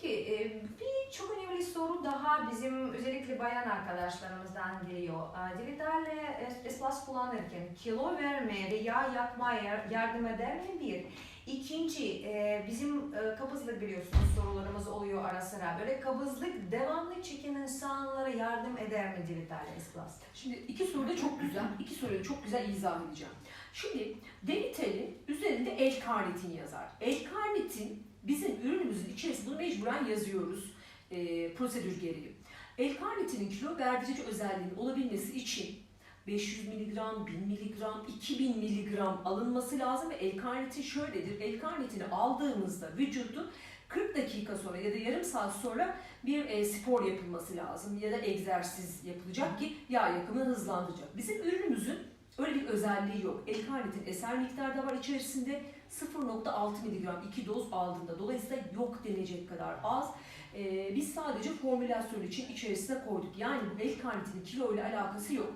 Peki e, bir çok önemli soru daha bizim özellikle bayan arkadaşlarımızdan geliyor. E, Divital Esplas kullanırken kilo vermeye ve yağ yakmaya yardım eder mi? Bir. İkinci, e, bizim e, kabızlık biliyorsunuz sorularımız oluyor ara sıra. Böyle kabızlık devamlı çeken insanlara yardım eder mi Divital Esplas? Şimdi iki soru da çok güzel. İki soruyu çok güzel izah edeceğim. Şimdi Devitel'in üzerinde el karnetini yazar. El karnetin bizim ürünümüzün içerisinde bunu mecburen yazıyoruz e, prosedür gereği. El karnetinin kilo verdirici özelliğinin olabilmesi için 500 mg, 1000 mg, 2000 mg alınması lazım ve el karneti şöyledir. El karnetini aldığımızda vücudun 40 dakika sonra ya da yarım saat sonra bir e, spor yapılması lazım ya da egzersiz yapılacak ki yağ yakımını hızlandıracak. Bizim ürünümüzün öyle bir özelliği yok. L-karnitin eser miktarda var içerisinde 0.6 mg 2 doz aldığında dolayısıyla yok denecek kadar az. E, biz sadece formülasyon için içerisine koyduk. Yani bu L-karnitinin kilo ile alakası yok.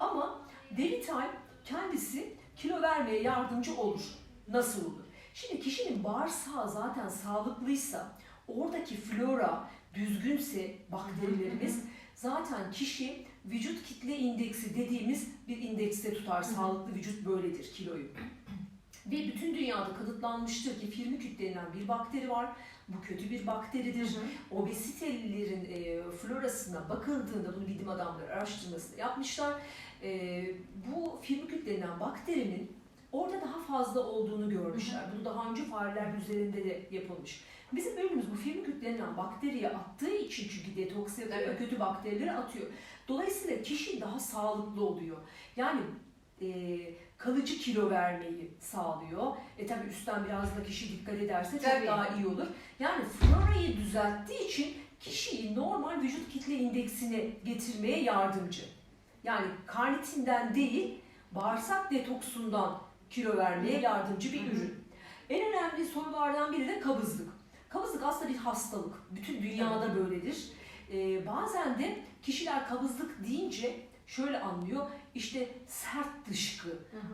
Ama Delital kendisi kilo vermeye yardımcı olur. Nasıl olur? Şimdi kişinin bağırsağı zaten sağlıklıysa, oradaki flora düzgünse bakterilerimiz zaten kişi vücut kitle indeksi dediğimiz bir indekste tutar. Sağlıklı vücut böyledir kiloyu. Ve bütün dünyada kanıtlanmıştır ki firmiküt denilen bir bakteri var. Bu kötü bir bakteridir. Obezitelilerin e, florasına bakıldığında bunu bilim adamları araştırmasını yapmışlar. E, bu firmiküt denilen bakterinin orada daha fazla olduğunu görmüşler. Bunu daha önce fareler üzerinde de yapılmış. Bizim ürünümüz bu firmiküt denilen bakteriye attığı için çünkü detoks yapıyor, Evet. kötü bakterileri atıyor. Dolayısıyla kişi daha sağlıklı oluyor. Yani e, kalıcı kilo vermeyi sağlıyor. E tabi üstten biraz da kişi dikkat ederse çok Tabii. daha iyi olur. Yani florayı düzelttiği için kişiyi normal vücut kitle indeksine getirmeye yardımcı. Yani karnitinden değil, bağırsak detoksundan kilo vermeye yardımcı bir ürün. En önemli sorulardan biri de kabızlık. Kabızlık aslında bir hastalık. Bütün dünyada böyledir. Ee, bazen de kişiler kabızlık deyince şöyle anlıyor. İşte sert dışkı.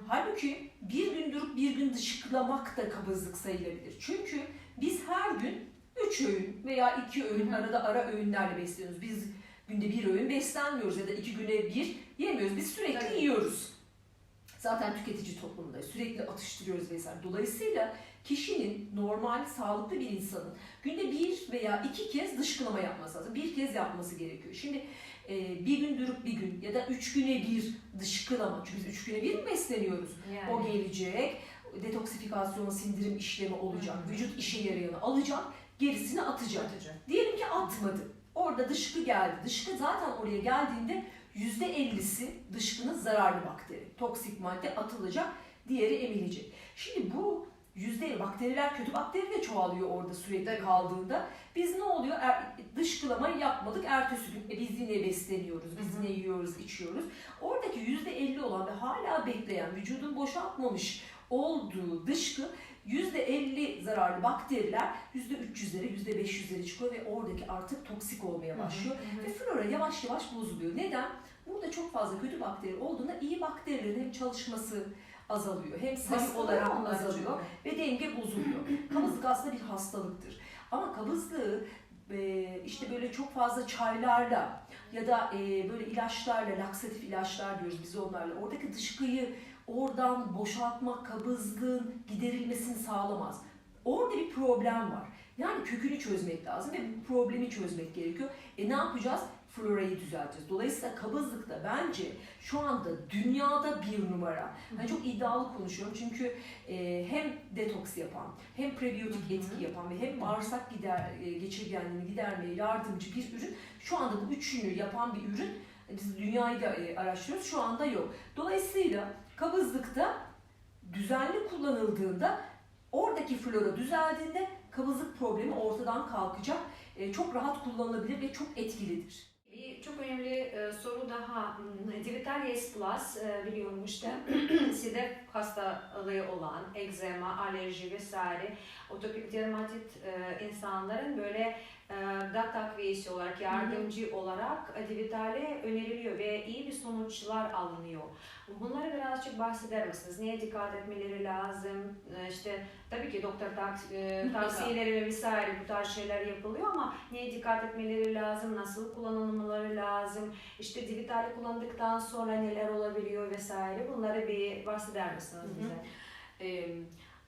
Halbuki bir gün durup bir gün dışkılamak da kabızlık sayılabilir. Çünkü biz her gün 3 öğün veya 2 öğün Hı hı. arada ara öğünlerle besleniyoruz. Biz günde bir öğün beslenmiyoruz ya da iki güne bir yemiyoruz. Biz sürekli Evet. yiyoruz. Zaten tüketici toplumundayız. Sürekli atıştırıyoruz vesaire. Dolayısıyla kişinin normal, sağlıklı bir insanın günde bir veya iki kez dışkılama yapması lazım. Bir kez yapması gerekiyor. Şimdi e, bir gün durup bir gün ya da üç güne bir dışkılama. Çünkü biz üç güne bir mi besleniyoruz? O Yani. gelecek, detoksifikasyon, sindirim işlemi olacak, Hı hı. vücut işe yarayanı alacak, gerisini atacak. Atıcı. Diyelim ki atmadı. Orada dışkı geldi. Dışkı zaten oraya geldiğinde %50'si dışkının zararlı bakteri. Toksik madde atılacak, diğeri emilecek. Şimdi bu yüzde bakteriler kötü bakteri de çoğalıyor orada sürekli kaldığında. Biz ne oluyor? Er, dışkılamayı yapmadık. Ertesi gün e, biz yine besleniyoruz, biz Hı hı. yine yiyoruz, içiyoruz. Oradaki yüzde 50 olan ve hala bekleyen, vücudun boşaltmamış olduğu dışkı %50 zararlı bakteriler %300'lere, %500'lere çıkıyor ve oradaki artık toksik olmaya başlıyor. Ve flora yavaş yavaş bozuluyor. Neden? Burada çok fazla kötü bakteri olduğunda iyi bakterilerin hem çalışması azalıyor hem sayı olarak azalıyor ve denge bozuluyor. Kabızlık aslında bir hastalıktır. Ama kabızlığı e, işte böyle çok fazla çaylarla ya da e, böyle ilaçlarla, laksatif ilaçlar diyoruz biz onlarla. Oradaki dışkıyı oradan boşaltmak, kabızlığın giderilmesini sağlamaz. Orada bir problem var. Yani kökünü çözmek lazım ve bu problemi çözmek gerekiyor. E ne yapacağız? Florayı düzelteceğiz. Dolayısıyla kabızlıkta bence şu anda dünyada bir numara. Ben çok iddialı konuşuyorum çünkü e, hem detoks yapan, hem prebiyotik etki yapan ve hem bağırsak gider, e, geçirgenliğini gidermeye yardımcı bir ürün. Şu anda bu üçünü yapan bir ürün. E, Biz dünyayı da e, araştırıyoruz. Şu anda yok. Dolayısıyla kabızlıkta düzenli kullanıldığında oradaki flora düzeldiğinde kabızlık problemi ortadan kalkacak. E, çok rahat kullanılabilir ve çok etkilidir. Çok önemli e, soru daha. Hmm, Divitalis Plus e, biliyorum işte sidef hastalığı olan egzema, alerji vesaire otopik dermatit e, insanların böyle e, gıda takviyesi olarak, yardımcı olarak e, Divitale öneriliyor ve iyi bir sonuçlar alınıyor. Bunları birazcık bahseder misiniz? Neye dikkat etmeleri lazım? E, İşte tabii ki doktor e, tavsiyeleri ve vesaire bu tarz şeyler yapılıyor ama neye dikkat etmeleri lazım? Nasıl kullanılmaları lazım? İşte Divitale kullandıktan sonra neler olabiliyor vesaire? Bunları bir bahseder misiniz Hı hı. bize? Ee,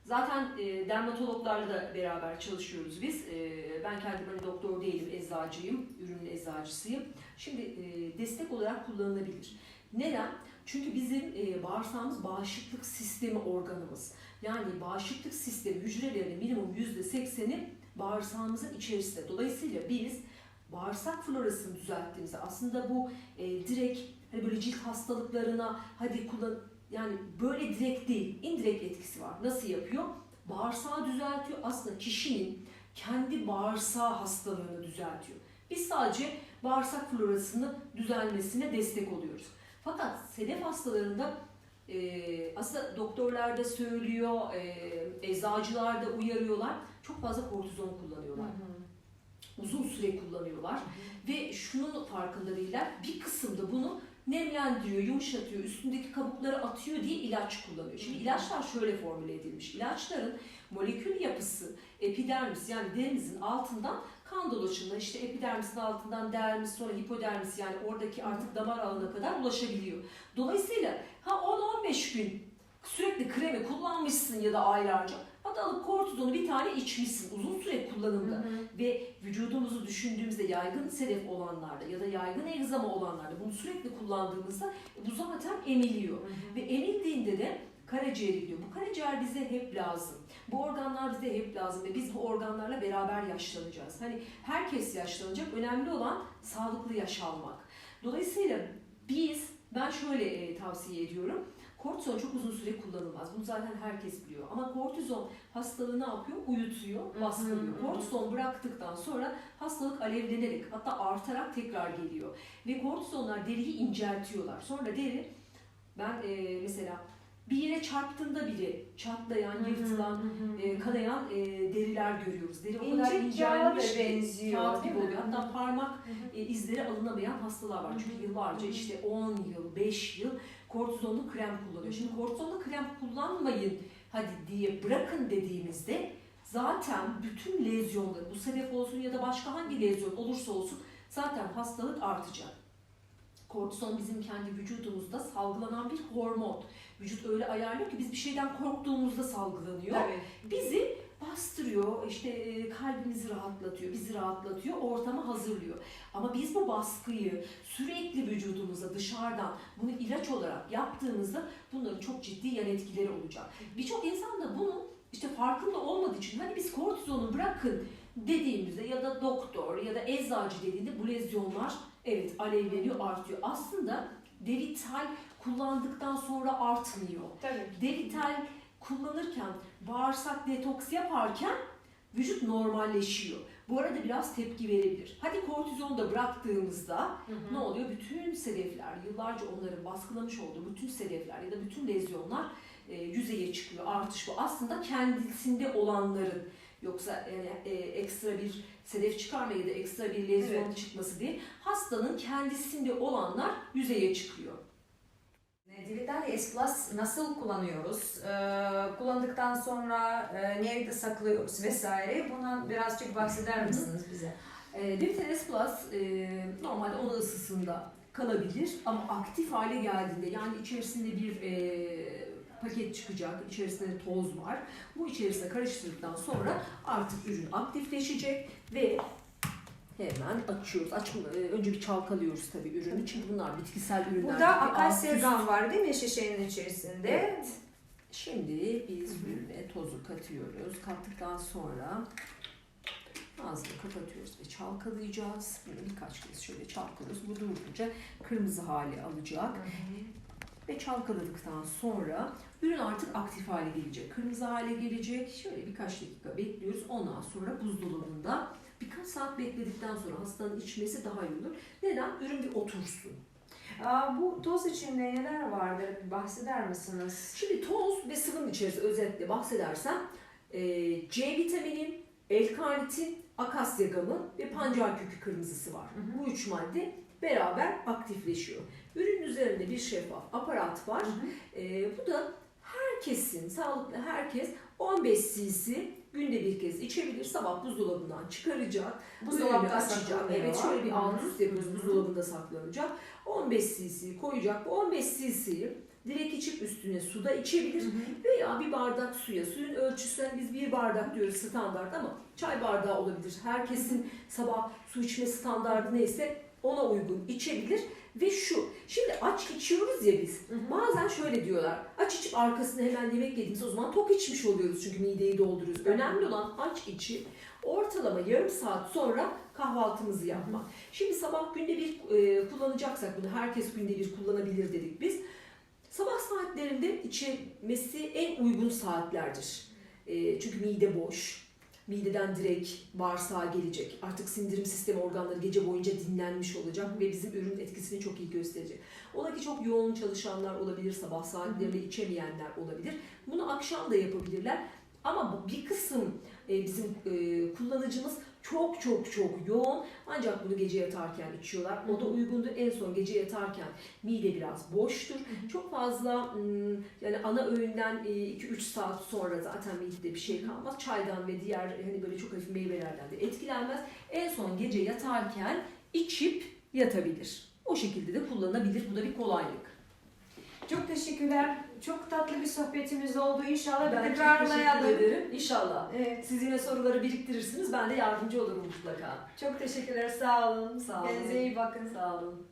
Zaten e, dermatologlarla da beraber çalışıyoruz biz. E, ben kendim hani doktor değilim, eczacıyım, ürünün eczacısıyım. Şimdi e, destek olarak kullanılabilir. Neden? Çünkü bizim e, bağırsağımız bağışıklık sistemi organımız. Yani bağışıklık sistemi hücrelerinin minimum %80'i bağırsağımızın içerisinde. Dolayısıyla biz bağırsak florasını düzelttiğimizde aslında bu e, direkt hani böyle cilt hastalıklarına hadi kullan yani böyle direkt değil, indirekt etkisi var. Nasıl yapıyor? Bağırsağı düzeltiyor. Aslında kişinin kendi bağırsağı hastalığını düzeltiyor. Biz sadece bağırsak florasını düzelmesine destek oluyoruz. Fakat sedef hastalarında e, aslında doktorlar da söylüyor, e, eczacılar da uyarıyorlar. Çok fazla kortizon kullanıyorlar. Uzun süre kullanıyorlar. Ve şunun farkındalarıyla bir kısımda bunu nemlendiriyor, yumuşatıyor, üstündeki kabukları atıyor diye ilaç kullanıyor. Şimdi ilaçlar şöyle formüle edilmiş. İlaçların molekül yapısı epidermis yani derimizin altından kan dolaşımına işte epidermisin altından dermis sonra hipodermis yani oradaki artık damar ağına kadar ulaşabiliyor. Dolayısıyla ha 10-15 gün sürekli kremi kullanmışsın ya da aylarca hadi alıp kortizonu bir tane içmişsin uzun süre kullanımda ve vücudumuzu düşündüğümüzde yaygın sedef olanlarda ya da yaygın egzama olanlarda bunu sürekli kullandığımızda bu zaten emiliyor. Ve emildiğinde de karaciğere gidiyor. Bu karaciğer bize hep lazım. Bu organlar bize hep lazım ve biz bu organlarla beraber yaşlanacağız. Hani herkes yaşlanacak. Önemli olan sağlıklı yaş almak. Dolayısıyla biz, ben şöyle e, tavsiye ediyorum. Kortizon çok uzun süre kullanılmaz. Bunu zaten herkes biliyor. Ama kortizon hastalığı ne yapıyor? Uyutuyor, baskılıyor. Kortizon bıraktıktan sonra hastalık alevlenerek hatta artarak tekrar geliyor. Ve kortizonlar deriyi inceltiyorlar. Sonra deri ben e, mesela bir yere çarptığında bile çatlayan, yırtılan, e, kanayan e, deriler görüyoruz. Deri o kadar İnce kağıda incelmiş ki benziyor, kağıt değil gibi mi? oluyor. Hatta parmak e, izleri alınamayan hastalar var. Çünkü yıllarca işte 10 yıl, 5 yıl kortizonlu krem kullanıyor. Şimdi kortizonlu krem kullanmayın hadi diye bırakın dediğimizde zaten bütün lezyonları bu sebep olsun ya da başka hangi lezyon olursa olsun zaten hastalık artacak. Kortizon bizim kendi vücudumuzda salgılanan bir hormon. Vücut öyle ayarlıyor ki biz bir şeyden korktuğumuzda salgılanıyor Tabii. bizi bastırıyor, işte e, kalbimizi rahatlatıyor, bizi rahatlatıyor, ortamı hazırlıyor. Ama biz bu baskıyı sürekli vücudumuza dışarıdan bunu ilaç olarak yaptığımızda bunların çok ciddi yan etkileri olacak. Birçok insan da bunu işte farkında olmadığı için hani biz kortizonu bırakın dediğimizde ya da doktor ya da eczacı dediğinde bu lezyonlar evet alevleniyor, artıyor. Aslında Devital kullandıktan sonra artmıyor. Tabii. Devital kullanırken bağırsak detoks yaparken vücut normalleşiyor. Bu arada biraz tepki verebilir. Hadi kortizonu da bıraktığımızda ne oluyor? Bütün sedefler, yıllarca onların baskılamış olduğu bütün sedefler ya da bütün lezyonlar e, yüzeye çıkıyor. Artış bu. Aslında kendisinde olanların yoksa yani, e, ekstra bir sedef çıkarma ya da ekstra bir lezyon Evet. çıkması değil. Hastanın kendisinde olanlar yüzeye çıkıyor. Divitale S Plus nasıl kullanıyoruz? Ee, kullandıktan sonra e, nerede saklıyoruz vesaire? Bundan birazcık bahseder misiniz bize? E, Diviteres Plus e, normalde oda ısısında kalabilir ama aktif hale geldiğinde yani içerisinde bir e, paket çıkacak, içerisinde toz var. Bu içerisine karıştırdıktan sonra artık ürün aktifleşecek ve hemen açıyoruz. Açma, e, önce bir çalkalıyoruz tabii ürünü çünkü bunlar bitkisel ürünler. Burada akasya gam var değil mi şişenin içerisinde? Evet. Şimdi biz ürüne tozu katıyoruz. Kattıktan sonra ağzını kapatıyoruz ve çalkalayacağız. Birkaç kez şöyle çalkalıyoruz. Bu durdukça kırmızı hali alacak. Ve çalkaladıktan sonra ürün artık aktif hale gelecek. Kırmızı hale gelecek. Şöyle birkaç dakika bekliyoruz. Ondan sonra buzdolabında birkaç saat bekledikten sonra hastanın içmesi daha iyi olur. Neden? Ürün bir otursun. Bu toz içinde neler vardır? Bahseder misiniz? Şimdi toz ve sıvının içerisinde özetle bahsedersem e, C vitamini, L-karnitin akasya gamı ve pancar kökü kırmızısı var. Hı hı. Bu üç madde beraber aktifleşiyor. Ürün üzerinde bir şeffaf aparat var. Ee, bu da herkesin, sağlıklı herkes 15 cc günde bir kez içebilir. Sabah buzdolabından çıkaracak. Buzdolapta Böyle açacak. Evet şöyle bir alt üst yapıyoruz. Buzdolabında saklanacak. 15 cc koyacak. Bu 15 cc'yi direkt içip üstüne suda içebilir. Hı hı. Veya bir bardak suya, suyun ölçüsü hani biz bir bardak diyoruz standart ama çay bardağı olabilir. Herkesin sabah su içme standardı neyse ona uygun içebilir. Ve şu, şimdi aç içiyoruz ya biz. Hı hı. Bazen şöyle diyorlar, aç içip arkasında hemen yemek yediğimiz o zaman tok içmiş oluyoruz çünkü mideyi dolduruyoruz. Önemli olan aç içip ortalama yarım saat sonra kahvaltımızı yapmak. Şimdi sabah günde bir e, kullanacaksak bunu herkes günde bir kullanabilir dedik biz. Sabah saatlerinde içilmesi en uygun saatlerdir. E, çünkü mide boş. Mideden direkt bağırsağa gelecek. Artık sindirim sistemi organları gece boyunca dinlenmiş olacak ve bizim ürünün etkisini çok iyi gösterecek. Ola ki çok yoğun çalışanlar olabilir, sabah saatlerinde içemeyenler olabilir. Bunu akşam da yapabilirler. Ama bir kısım e, bizim e, kullanıcımız çok çok çok yoğun ancak bunu gece yatarken içiyorlar. O da uygundur. En son gece yatarken mide biraz boştur. Çok fazla yani ana öğünden 2-3 saat sonra zaten midede bir şey kalmaz. Çaydan ve diğer hani böyle çok hafif meyvelerden de etkilenmez. En son gece yatarken içip yatabilir. O şekilde de kullanılabilir. Bu da bir kolaylık. Çok teşekkürler. Çok tatlı bir sohbetimiz oldu. İnşallah Ben tekrarlayalım. teşekkür ederim. İnşallah. Evet, Siz yine soruları biriktirirsiniz. Ben de yardımcı olurum mutlaka. çok teşekkürler. Sağ olun. Sağ olun. Kendinize iyi bakın. Sağ olun.